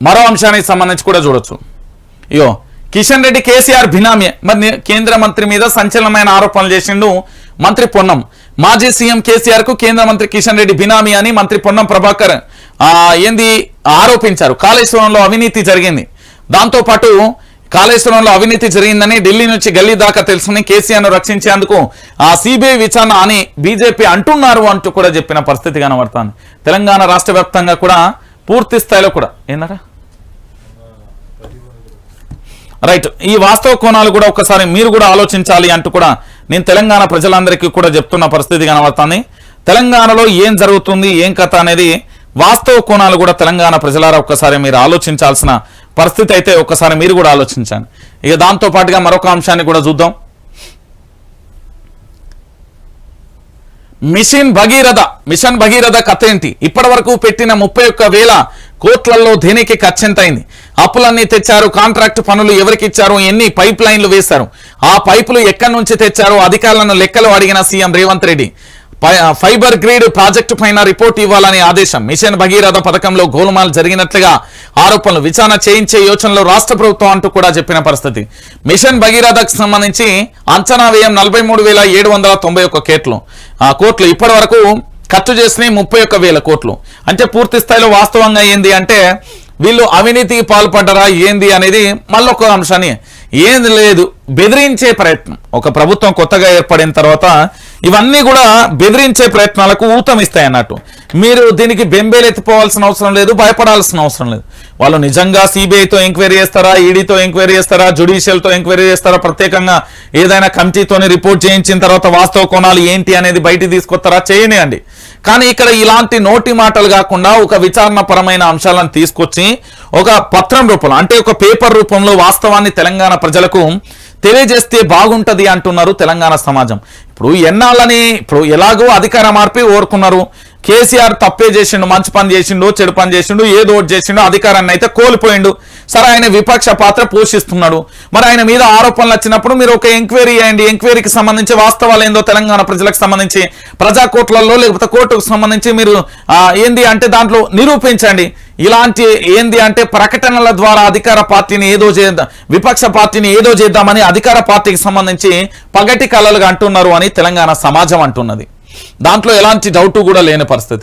మరో అంశానికి సంబంధించి కూడా చూడొచ్చు. ఇయో కిషన్ రెడ్డి కేసీఆర్ బినామీ మరి కేంద్ర మంత్రి మీద సంచలనమైన ఆరోపణలు చేసిండు మంత్రి పొన్నం. మాజీ సీఎం కేసీఆర్కు కేంద్ర మంత్రి కిషన్ రెడ్డి బినామీ అని మంత్రి పొన్నం ప్రభాకర్ ఆ, ఏంది ఆరోపించారు. కాళేశ్వరంలో అవినీతి జరిగింది. దాంతో పాటు కాళేశ్వరంలో అవినీతి జరిగిందని ఢిల్లీ నుంచి గల్లీ దాకా తెలుసుకుని కేసీఆర్ను రక్షించేందుకు ఆ సిబిఐ విచారణ అని బీజేపీ అంటున్నారు అంటూ కూడా చెప్పిన పరిస్థితి కనబడుతుంది. తెలంగాణ రాష్ట్ర వ్యాప్తంగా కూడా పూర్తి స్థాయిలో కూడా. ఏందరా రైట్. ఈ వాస్తవ కోణాలు కూడా ఒకసారి మీరు కూడా ఆలోచించాలి అంటూ కూడా నేను తెలంగాణ ప్రజలందరికీ కూడా చెప్తున్న పరిస్థితి కనబడుతుంది. తెలంగాణలో ఏం జరుగుతుంది ఏం కథ అనేది వాస్తవ కోణాలు కూడా తెలంగాణ ప్రజలారా ఒక్కసారి మీరు ఆలోచించాల్సిన పరిస్థితి అయితే ఒక్కసారి మీరు కూడా ఆలోచించాను ఇక దాంతో పాటుగా మరొక అంశాన్ని కూడా చూద్దాం. మిషన్ భగీరథ మిషన్ భగీరథ కథ ఏంటి? ఇప్పటి వరకు పెట్టిన ముప్పై ఒక్క వేల కోట్లలో దేనికి ఖర్చెంతైంది? అప్పులన్నీ తెచ్చారు కాంట్రాక్ట్ పనులు ఎవరికి ఇచ్చారు ఎన్ని పైప్ లైన్లు వేశారు? ఆ పైపులు ఎక్కడి నుంచి తెచ్చారు? అధికారులను లెక్కలు అడిగిన CM Revanth Reddy. Fiber grid project పైన రిపోర్ట్ ఇవ్వాలని ఆదేశం. మిషన్ భగీరథ పథకంలో గోలుమాలు జరిగినట్లుగా ఆరోపణలు విచారణ చేయించే యోచనలో రాష్ట్ర ప్రభుత్వం అంటూ కూడా చెప్పిన పరిస్థితి. మిషన్ భగీరథకు సంబంధించి అంచనా వ్యయం నలభై మూడు వేల ఏడు వందల తొంభై ఒక్క కోట్లు. ఆ కోట్లు ఇప్పటి వరకు ఖర్చు చేసినవి ముప్పై ఒక్క వేల కోట్లు. అంటే పూర్తి స్థాయిలో వాస్తవంగా ఏంది అంటే వీళ్ళు అవినీతికి పాల్పడ్డరా ఏంది అనేది మళ్ళొక అంశాన్ని. ఏంది లేదు. బెదిరించే ప్రయత్నం. ఒక ప్రభుత్వం కొత్తగా ఏర్పడిన తర్వాత ఇవన్నీ కూడా బెదిరించే ప్రయత్నాలకు ఊతమిస్తాయి అన్నట్టు. మీరు దీనికి బెంబేలెత్తిపోవాల్సిన అవసరం లేదు భయపడాల్సిన అవసరం లేదు. వాళ్ళు నిజంగా సిబిఐతో ఎంక్వైరీ చేస్తారా ఈడీతో ఎంక్వైరీ చేస్తారా జుడిషియల్తో ఎంక్వైరీ చేస్తారా? ప్రత్యేకంగా ఏదైనా కమిటీతోని రిపోర్ట్ చేయించిన తర్వాత వాస్తవ కోణాలు ఏంటి అనేది బయటికి తీసుకొస్తారా? చేయనియండి కానీ ఇక్కడ ఇలాంటి నోటి మాటలు కాకుండా ఒక విచారణ పరమైన అంశాలను తీసుకొచ్చి ఒక పత్రం రూపంలో అంటే ఒక పేపర్ రూపంలో వాస్తవాన్ని తెలంగాణ ప్రజలకు తెలియజేస్తే బాగుంటది అంటున్నారు తెలంగాణ సమాజం. ఇప్పుడు ఎన్నాళ్ళని ఇప్పుడు ఎలాగో అధికార మార్పి ఓరుకున్నారు. కేసీఆర్ తప్పే చేసిండు మంచి పని చేసిండు చెడు పని చేసిండు ఏదో ఒకటి చేసిండు అధికారాన్ని అయితే కోల్పోయిండు. సరే ఆయన విపక్ష పాత్ర పోషిస్తున్నాడు. మరి ఆయన మీద ఆరోపణలు వచ్చినప్పుడు మీరు ఒక ఎంక్వైరీ చేయండి. ఎంక్వైరీకి సంబంధించి వాస్తవాలు ఏందో తెలంగాణ ప్రజలకు సంబంధించి ప్రజా కోర్టులలో లేకపోతే కోర్టుకు సంబంధించి మీరు ఏంది అంటే దాంట్లో నిరూపించండి. ఇలాంటి ఏంది అంటే ప్రకటనల ద్వారా అధికార పార్టీని ఏదో చేద్దాం విపక్ష పార్టీని ఏదో చేద్దామని అధికార పార్టీకి సంబంధించి పగటి కళలుగా అంటున్నారు అని తెలంగాణ సమాజం అంటున్నది. దాంట్లో ఎలాంటి డౌట్ కూడా లేని పరిస్థితి.